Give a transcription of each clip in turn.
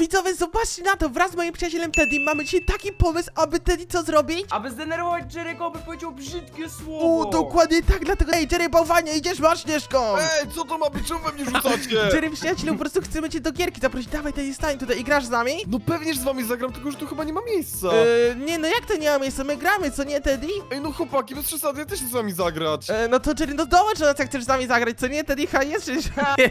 widzowie, zobaczcie na to, wraz z moim przyjacielem Teddy mamy dzisiaj taki pomysł, aby Teddy co zrobić? Aby zdenerwować Jerry'ego, by powiedział brzydkie słowo. O, dokładnie tak, dlatego ej, Jerry bałwanie, idziesz masz Śnieżką! Ej, co to ma być? Czemu we mnie rzucacie? Jerry, przyjacielu, po prostu chcemy cię do gierki zaprosić, dawaj Teddy, stań tutaj i grasz z nami? No pewnie, że z wami zagram, tylko że tu chyba nie ma miejsca. E, nie, no jak to nie ma miejsca, my gramy, co nie Teddy? Ej, no chłopaki, bez przesady, ja też chcę z wami zagrać. E, no to Jerry, no dołącz do nas jak chcesz z nami zagrać, co nie Teddy, ha, jest przecież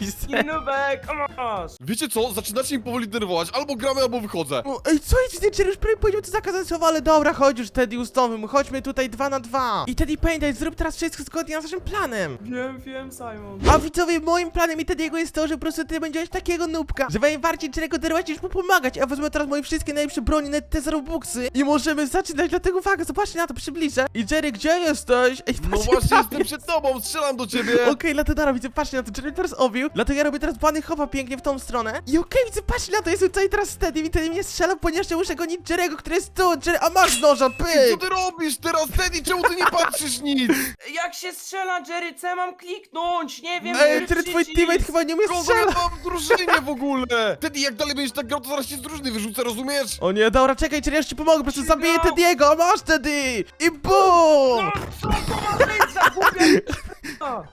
miejsce. Nie nubek, masz. Wiecie co? Zaczynacie mi powoli denerwować. Albo gramy, albo wychodzę. O, ej, co jest, Jerry, już prawie powiedział to zakazane słowo, ale dobra, chodź już Teddy, ustalmy, chodźmy tutaj dwa na dwa. I Teddy, pamiętaj, zrób teraz wszystko zgodnie z naszym planem. Wiem, wiem, Simon. A widzowie, moim planem i Teddy'ego jest to, że po prostu ty będziesz takiego nubka, że wam bardziej czego darować niż mu pomagać. Ja wezmę teraz moje wszystkie najlepsze broni, nawet te robuxy i możemy zaczynać, dlatego uwaga, zobaczcie na to, przybliżę. I Jerry, gdzie jesteś? Ej, No patrzcie właśnie, jestem przed tobą, strzelam do ciebie. Okej, okay, dlatego widzę, patrzcie na to, Jerry teraz obił, dlatego ja robię teraz bany chowa pięknie w tą stronę. I okej, widzę, patrzcie na to, jest tutaj teraz Teddy i Teddy mnie strzela, ponieważ ja muszę gonić Jerry'ego, który jest tu, Jerry, a masz noża, co pyk! ty robisz teraz, Teddy? Czemu ty nie patrzysz nic? Jak się strzela, Jerry, co ja mam kliknąć? Nie wiem, Ej, który Jerry, twój przycisk. teammate chyba nie umie Kogo ja strzelać. mam w drużynie w ogóle? Teddy, jak dalej będziesz tak grał, to zaraz cię z drużyny wyrzucę, rozumiesz? O nie, dobra, czekaj, Jerry, ja już ci pomogę, po prostu zabiję Teddy'ego, a masz Teddy! I BUM! No, co to ma być.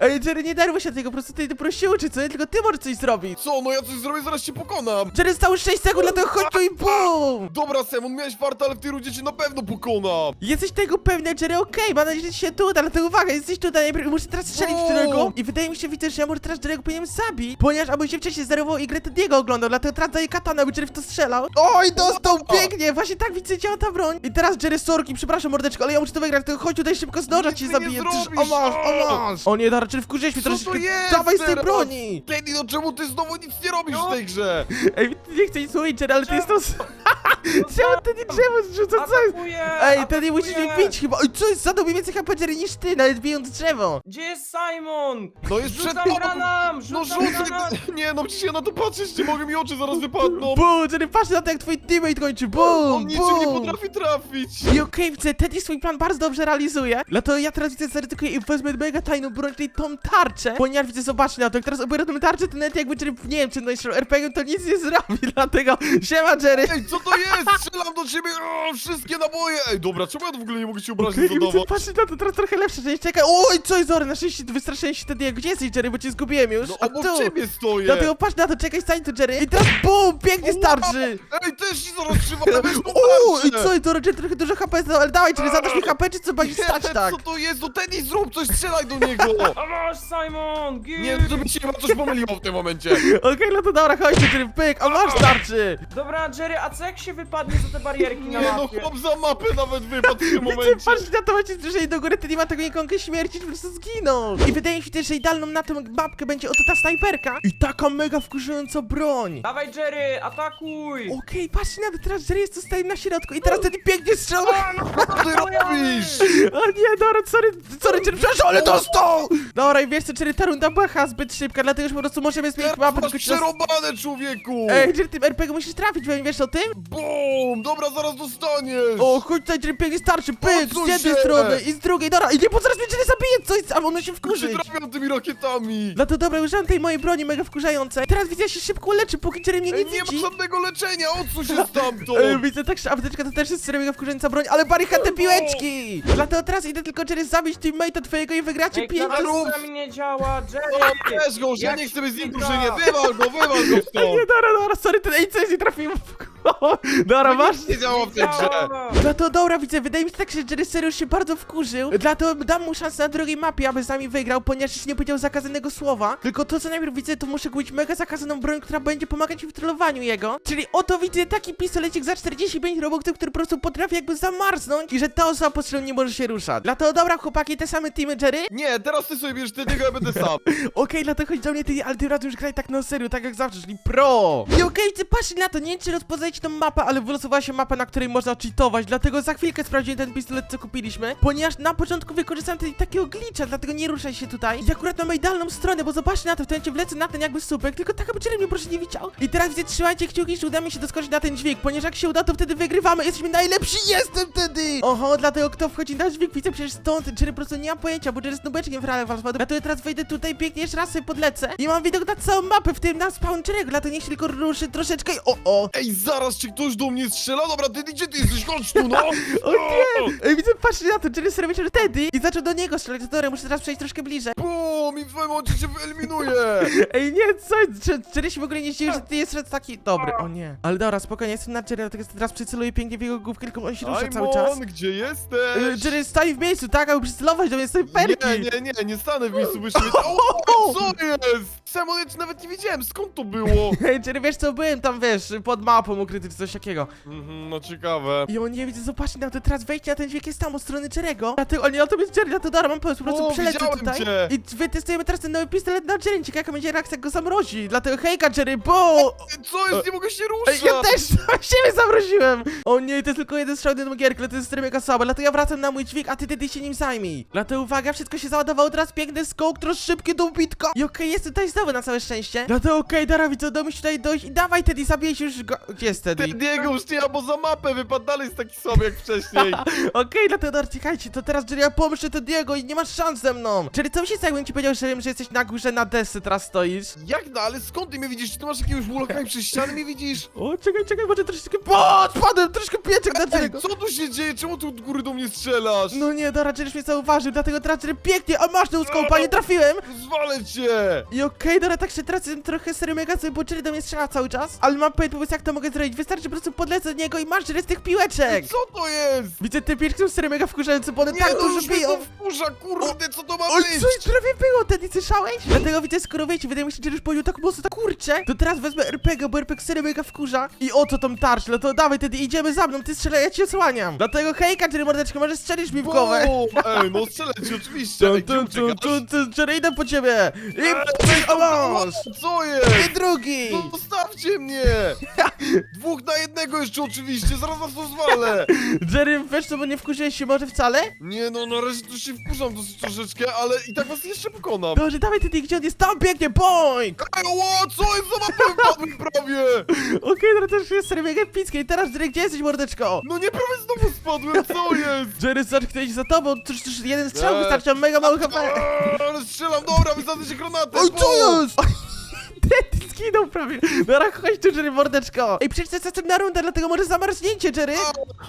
Ej, Jerry, nie darły się tego, po prostu ty ty prosił, czy co? Tylko ty możesz coś zrobić. Co, no ja coś zrobię, zaraz cię pokonam. Jerry, stało 6 sekund, dlatego chodź tu i BUM! Dobra, Simon, miałeś farta, ale w tej rundzie cię na pewno pokonam. Jesteś tego pewny, Jerry, okej, mam nadzieję, że ci się tu uda, dlatego uwaga, jesteś tutaj, najpierw muszę teraz strzelić w! Jerry'ego i wydaje mi się, widzę, że ja może teraz Jerry'ego powinienem zabić, ponieważ aby się wcześniej zerował i grę Teddy'ego oglądał, dlatego teraz daję katana, by Jerry w to strzelał. Oj, dostał, pięknie, właśnie tak widzę, działa ta broń. I teraz Jerry, sorki, przepraszam, mordeczko, ale ja muszę to wygrać, tylko chodź tutaj szybko z noża Nic ci ty zabiję. Przecież- O zrobisz, masz, o o! masz. O nie, dobra, Jerry, wkurzyłeś mnie Co to troszeczkę. jest Dawaj z tej teraz? broni. Teddy, no czemu ty znowu nic nie robisz No. w tej grze? Ej, nie chcę nic mówić, ale ty jest to... no Czemu ty nie drzewo zrzuca, co jest? Atakuję, Ej, Teddy atakuję. musisz mnie bić chyba. Oj, co jest? Zadał mi więcej HP niż ty, nawet bijąc drzewo. Gdzie jest Simon? No jest przed Rzucam tobą. granam, No rzucam rzucaj! granat. Nie, no przecież ja na to patrzeć nie mogę, mi oczy zaraz wypadną. Buu, Jerry, patrz na to, jak twój teammate kończy. On Bum, niczym nie bum. potrafi trafić. I okej, widzę, Teddy swój plan bardzo dobrze realizuje. Dlatego ja teraz widzę, zaryzykuję i wezmę mega tajną broń, czyli tą tarczę. Ponieważ widzę, zobaczcie na to, jak teraz obiorę tą tarczę, to nawet jakby Jerry, nie wiem, czy no jeszcze RPG to nic nie zrobi, dlatego siema Jerry. Ej, co to jest? Strzelam do ciebie! O, wszystkie naboje! Ej, dobra, czemu ja w ogóle nie mogę ci obrazić Okej, za widzę, dowa? patrzcie na to, teraz trochę lepsze, że nie czekaj. Oj, co jest, Zory, na szczęście wystraszyłem się Teddy, gdzie jesteś Jerry, bo cię zgubiłem już. No A obok tu. ciebie stoję! Dlatego patrz na to, czekaj, stań tu Jerry. I teraz bum, pięknie starczy. Ej, też ci zaraz trzymam, weź tą Uuu, i tarczę! co, i to Roger trochę dużo HP, zdał, ale dawaj, czyli zadasz mi HP, czy co Nie, stać tak? co to jest? No Teddy, zrób coś, strzelaj do niego! A masz, Simon, git. Nie, to mi się chyba coś pomyliło w tym momencie. Okej, no to dobra, chodź, Jerry, pyk, a masz starczy. Dobra, Jerry, a co jak się wypadnie za te barierki na Nie, no mapie? chłop za mapę nawet wypadł w tym momencie. patrz na to, macie zbliżenie do góry, ty nie ma tego ikonkę śmierci, po prostu zginął. I wydaje mi się też, że idealną na tę mapkę będzie oto ta snajperka. I taka mega wkurzająca broń. Dawaj, Jerry, atakuj! Okej, patrzcie na to, teraz Jerry jest tutaj na środku i teraz ten pięknie strzał. A, no, Co ty robisz? O nie, dobra, sorry, sorry, Jerry, przepraszam, ale dostał! Dobra, i wiesz co, Jerry, ta runda była zbyt szybka, dlatego już po prostu możemy zmienić mapę. masz tylko ci nas- przerobane, człowieku! Ej, Jerry, tym RPG musisz trafić, bo nie wiesz o tym? Bum! Dobra, zaraz dostaniesz! O, chodź tutaj, Jerry, pięknie starczy, pyk, z jednej się! strony i z drugiej, dobra, i nie, bo zaraz mnie Jerry zabije coś, a ono się się wkurzyć. trafią tymi rakietami! No to dobra, użyłem tej mojej broni mega wkurzającej. Teraz widzę, ja się szybko leczy, póki Jerry mnie nie Ej, nie widzi. ma żadnego leczenia, odsuń się stamtąd! Ej, widzę tak, że apteczka to też jest mega wkurzająca broń, ale barykady piłeczki! Dlatego teraz idę tylko Jerry zabić teammate'a twojego i wygracie Ej, klawiatura mi nie działa, Jerry! weź go, że Jak nie chcę być z nim drużynie, wywal go, wywal go Ej, nie, stąd! dobra, dobra, sorry, ten AC nie trafiłem w. Dobra, masz... Nie działa w tej grze! Działa. No to dobra, widzę, wydaje mi się tak, że Jerry serio się bardzo wkurzył. Dlatego dam mu szansę na drugiej mapie, aby z nami wygrał, ponieważ jeszcze nie powiedział zakazanego słowa. Tylko to, co najpierw widzę, to muszę kupić mega zakazaną broń, która będzie pomagać mi w trollowaniu jego. Czyli oto widzę taki pistolecik za 45 robuxów, który po prostu potrafi jakby zamarznąć i że ta osoba po prostu nie może się ruszać. Dlatego dobra, chłopaki, te same teamy Jerry? Nie, teraz ty sobie bierzesz Teddy'ego, ja będę sam. Okej, dlatego chodź do mnie ty, ale ty razem już graj tak na serio, tak jak zawsze, czyli pro. I okej, ty patrz na to, nie wiem czy znajdziecie tą mapę, ale wylosowała się mapa, na której można cheatować, dlatego za chwilkę sprawdzimy ten pistolet, co kupiliśmy, ponieważ na początku wykorzystałem tutaj takiego glitcha, dlatego nie ruszaj się tutaj. I akurat mamy idealną stronę, bo zobaczcie na to, w tym momencie wlecę na ten jakby słupek, tylko tak, aby mnie proszę nie widział. I teraz widzę, trzymajcie kciuki, że uda mi się doskoczyć na ten dźwig, ponieważ jak się uda, to wtedy wygrywamy, jesteśmy najlepsi, jestem wtedy! Oho, dlatego kto wchodzi na dźwig, widzę przecież stąd, Jerry po prostu nie mam pojęcia, bo Jerry jest nubeczkiem w Real Valsmadu. Dlatego teraz wejdę tutaj pięknie, jeszcze raz sobie podlecę i mam widok na całą mapę, w tym na spawn Jerry'ego, dlatego niech się tylko ruszy troszeczkę i o, o! Ej, czy ktoś do mnie strzela? Dobra, ty gdzie ty jesteś? Chodź tu, no! O nie! Ej, widzę, patrzcie na to, Jerry sobie myślał, że Teddy i zaczął do niego strzelać, dobra, muszę teraz przejść troszkę bliżej. Bum! I w swoim momencie się wyeliminuje! Ej, nie, co? Czy- Jerry się w ogóle nie zdziwił, że ty jesteś taki dobry, o nie. Ale dobra, spokojnie, jestem na Jerry, dlatego teraz przyceluję pięknie w jego główkę, tylko on się rusza cały czas. Simon, gdzie Y, jesteś? Jerry stoi w miejscu, tak, aby przycelować do mnie snajperki. Nie, nie, nie, nie stanę w miejscu, byś mieć... O, co jest? Simon, ja cię nawet nie wiedziałem, skąd to było? Hej, Jerry, wiesz co, byłem tam, wiesz, pod mapą ukryty czy coś takiego. Mhm, no ciekawe. I on nie widzę, zobaczcie na to, teraz wejście na ten dźwięk jest tam od strony Jerry'ego. Dlatego, o nie, no to jest Jerry, dlatego dobra, mam pomysł, po prostu O, przelecę widziałem tutaj. cię. I wytestujemy teraz ten nowy pistolet na Jerry, ciekawe jaka będzie reakcja, jak go zamrozi. Dlatego hejka Jerry, bo... Co jest? Nie mogę się ruszać! Ej, ja też siebie zamroziłem! O nie, to jest tylko jeden strzał, jeden gierk, ale to jest mega słabe, dlatego ja wracam na mój dźwig, a ty wtedy się nim zajmij. Dlatego uwaga, wszystko się załadowało, teraz piękny skok, teraz szybkie do ubitka. I okej, jestem tutaj znowu na całe szczęście. Dlatego okej, Dara, widzę, mi się tutaj dojść i dawaj Teddy, zabijesz już go... Gdzie jest Teddy? Ty, Diego, już nie, bo za mapę wypadł dalej jest taki słaby jak wcześniej. Okej, dlatego Dara, czekajcie, to teraz Jerry, ja pomyślę to Diego i nie masz szans ze mną. Jerry, co mi się stało, jakbym ci powiedział, że, że jesteś na górze na desce, teraz stoisz? Jak no, ale skąd ty mnie widzisz? Czy ty masz jakiegoś i przez ściany mnie widzisz? O, czekaj, czekaj, może troszeczkę... O, spadłem, troszkę pieczek na Ej, Jerry'ego. co tu się dzieje? Czemu tu od góry do mnie strzelasz? No nie, Dara, Jerry mnie zauważył, dlatego teraz Jerry pięknie, a masz tę skołpa, nie trafiłem. Zwalę cię! I okej, dobra, tak się teraz jestem trochę serio mega sobie, bo Jerry do mnie strzela cały czas. Ale mam pomysł, jak to mogę zrobić. Wystarczy po prostu podlecę do niego i masz z tych piłeczek. Co to jest? Widzę, te piłeczki są mega wkurzające, bo one Nie, tak to dużo mnie biją. to wkurza, kurde, co to ma Oj, być? coś prawie było, Teddy, słyszałeś? Dlatego widzę, skoro wiecie, wydaje mi się, że już powiedział tak mocno, tak kurczę, to teraz wezmę RPG, bo RPG serio mega wkurza. I oto tą tarczę, no to dawaj, Teddy, idziemy za mną, ty strzelaj, ja cię osłaniam. Dlatego hejka, Jerry mordeczko, może strzelisz mi w głowę. Ej, no strzelę ci oczywiście. Gdzie uciekasz? tun, Jerry, idę po ciebie. I, Ej, o, masz. Co jest? I drugi. No zostawcie mnie! Dwóch na jednego jeszcze oczywiście, zaraz was rozwalę! Jerry, wiesz co, bo nie wkurzyłeś się może wcale? Nie no, na razie to się wkurzam dosyć troszeczkę, ale i tak was jeszcze pokonam. Boże, dawaj ty, gdzie on jest? Tam pięknie, boing! Ej, o, co jest? Za mapę wpadłem prawie! Okej, no to też jest serio mega. I teraz, Jerry, gdzie jesteś, mordeczko? No nie, prawie znowu spadłem, co jest? Jerry, zobacz, kto idzie za tobą. To już jeden strzał Eee. wystarczy, mam mega mały HP. Eee, Ale strzelam, dobra, wysadzę się granatę! Oj, co jest? Zginął prawie. Dobra, chodź tu, Jerry, mordeczko. Ej, przecież to jest następna runda, dlatego może zamarznięcie, Jerry?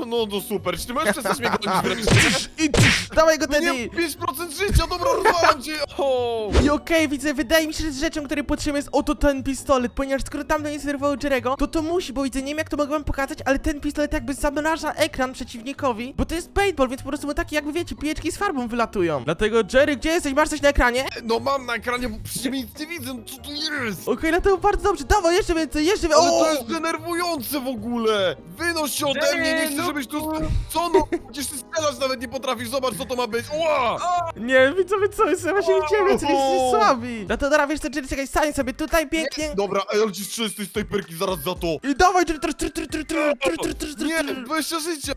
No to super, czy ty możesz przestać mnie gonić wreszcie? I dawaj go, No nie, Teddy. 5% życia, dobra, rozwalam cię! O! I okej, widzę, wydaje mi się, że rzeczą, której potrzebujemy jest oto ten pistolet, ponieważ skoro tamto nie zerwało Jerego, to to musi, bo widzę, nie wiem jak to mogę wam pokazać, ale ten pistolet jakby zamraża ekran przeciwnikowi, bo to jest paintball, więc po prostu mu takie jakby wiecie, pijeczki z farbą wylatują. Dlatego Jerry, gdzie jesteś? Masz coś na ekranie? No mam na ekranie, bo przecież nic nie widzę, no co tu jest? Okej, dlatego bardzo dobrze, dawaj, jeszcze więcej, jeszcze więcej, Ale o! to jest denerwujące w ogóle! Wynoś się ode mnie, nie chcę, no żebyś tu... Co no? Przecież ty strzelać nawet nie potrafisz, zobacz co to ma być! Ła! Nie, widzowie, co jest? Ja właśnie nie ciebie, co jesteście słabi. Dlatego dobra, wiesz co, Jerry, czekaj, stań sobie tutaj pięknie. Dobra, ej, ale ci strzelę z tej snajperki zaraz za to! I dawaj, Jerry, tr, tr, tr, tr, tr, tr, tr, tr, tr, Nie, tr. 20 życia!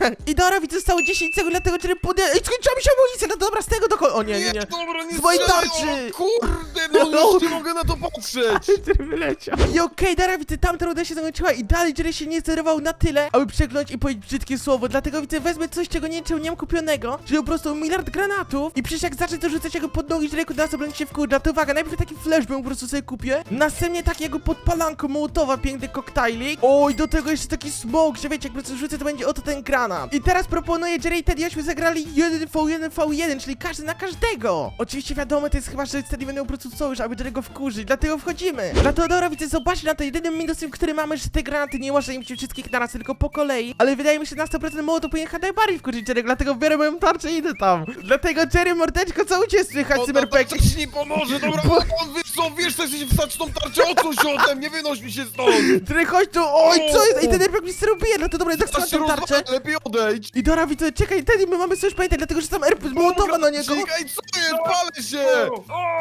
I dobra, widzę, zostało 10 sekund, dlatego Jerry podję... Ej, skończyła mi się amunicja, no dobra, z tego do końca. O nie, nie, nie. dobra, nie Z mojej strzelaj, tarczy! O, kurde, no już nie mogę na to patrzeć! Jerry wyleciał. I okej, dobra, widzę, tamta runda się zakończyła i dalej Jerry się nie zdenerwował na tyle, aby przekląć i powiedzieć brzydkie słowo, dlatego widzę, wezmę coś, czego nie, czego nie mam kupionego, czyli po prostu miliard granatów i przecież jak zacznę to rzucać jego pod nogi, Jerry na sobie będzie się wkurza, to uwaga, najpierw taki flashbang po prostu sobie kupię, następnie takiego podpalanko mołotowa, piękny koktajlik, oj, do tego jeszcze taki smok, że wiecie, jak po prostu rzucę, to będzie oto ten granat. I teraz proponuję Jerry i Teddy, abyśmy zagrali 1v1 v1, czyli każdy na każdego. Oczywiście wiadomo, to jest chyba, że Teddy będą po prostu sojusz, aby Jerry go wkurzyć, dlatego wchodzimy. Dlatego dobra, widzę, zobaczcie na to, jedynym minusem, który mamy, że te granaty nie łażą im się wszystkich naraz, tylko po kolei, ale wydaje mi się, że na 100% mołotow powinien chyba najbardziej wkurzyć Jerry, dlatego biorę moją tarczę i idę tam. Dlatego Jerry, mordeczko, co u ciebie słychać, cyberpek? to ci nie pomoże, dobra, o, o, wiesz co, wiesz chcesz wstać tą tarczę, odsuń się ode mnie, wynoś mi się stąd! Jerry, chodź tu, oj, co jest? Ej, ten RPG mi zrobił, no to dobra, tak się tarczę. lepiej odejdź! I Dora, widzę, czekaj, Teddy, my mamy sojusz, pamiętaj, dlatego że tam RP zmontowa na niego. Ej, co jest? Palę się! O!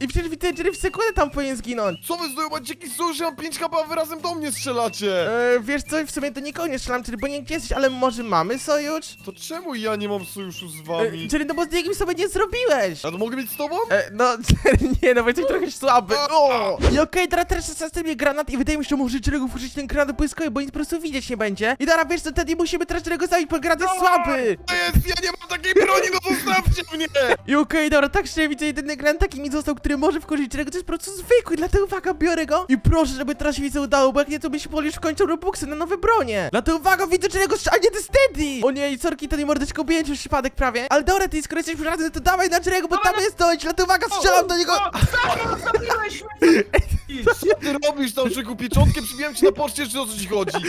I przecież widzę, Jerry w sekundę tam powinien zginąć. Co wy zdobywajcie jakiś sojusz, ja mam 5 kapa, a wy razem do mnie strzelacie! E, wiesz co, w sumie to nikogo nie strzelam, czyli bo nie gdzie jesteś, ale może mamy sojusz? To czemu ja nie mam sojuszu z E, wami? czyli no bo z nikim sobie nie zrobiłeś. A to mogę mieć z tobą? E, no, nie, no bo jesteś trochę słaby. O! I okej, dobra, teraz czas na granat i wydaje mi się, że może Jerry'ego użyć ten granat błyskowy, bo nic po prostu widzieć nie będzie. I dobra, wiesz co, Teddy, musimy teraz Jerry'ego zabić, bo granat jest słaby. To jest, ja nie mam takiej broni, no zostawcie mnie! I okej, dobra, tak szczerze widzę, jedyny granat taki mi został, który może wkurzyć Jerry'ego, to jest po prostu zwykły, dlatego uwaga, biorę go. I proszę, żeby teraz się widzę udało, bo jak nie, to mogli już w końcu Robuxy na nowe bronie. Dlatego uwaga, widzę Jerry'ego, a nie, to jest Teddy! O nie, i sorki, Teddy, mordeczko, ubiję już przypadek prawie. Ale dobra, ty, skoro jesteśmy razem, to dawaj na Jerry'ego, bo tam jest dość, dlatego uwaga, strzelam do niego. Zabił, zabiłeś mnie! Co ty robisz tam, Szyku? Pieczątkę przybijam ci na poczcie, czy o co ci chodzi?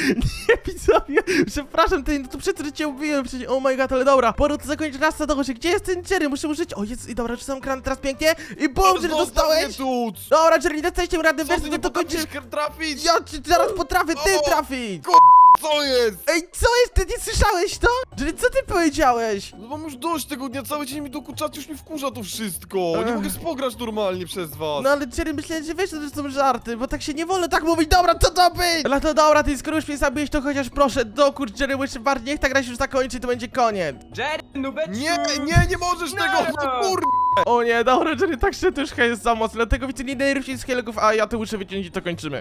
Nie, widzowie, przepraszam, ty, no to przed cię mówiłem przecież, oh my god, ale dobra, pora to zakończyć. Raz na dochodzie, gdzie jest ten Jerry, muszę użyć, o jest, i dobra, rzucam kran teraz pięknie, i bum, Jerry dostałeś, dobra, Jerry, dostałeś tym radę, ty to nie to kończysz, trafić? ja ci zaraz potrafię, ty trafić, Co jest? ej, co jest, ty nie słyszałeś to? Jerry, co ty powiedziałeś? No mam już dość tego dnia, cały dzień mi dokuczacie, już mi wkurza to wszystko. Nie Ech. mogę spograć normalnie przez was. No ale Jerry, myślałem, że wiesz, że to są żarty, bo tak się nie wolno tak mówić, dobra, co to być? No to dobra, ty, skoro już mnie zabiłeś, to chociaż proszę, dokurcz Jerry, jeszcze bardziej, niech ta gra się już zakończy, to będzie koniec. Jerry, nubeczku! Nie, nie, nie możesz tego, no kur... O nie, dobra, Jerry, tak się to już chyba jest za mocno, dlatego widzę, nie się z a ja to muszę wyciąć i to kończymy.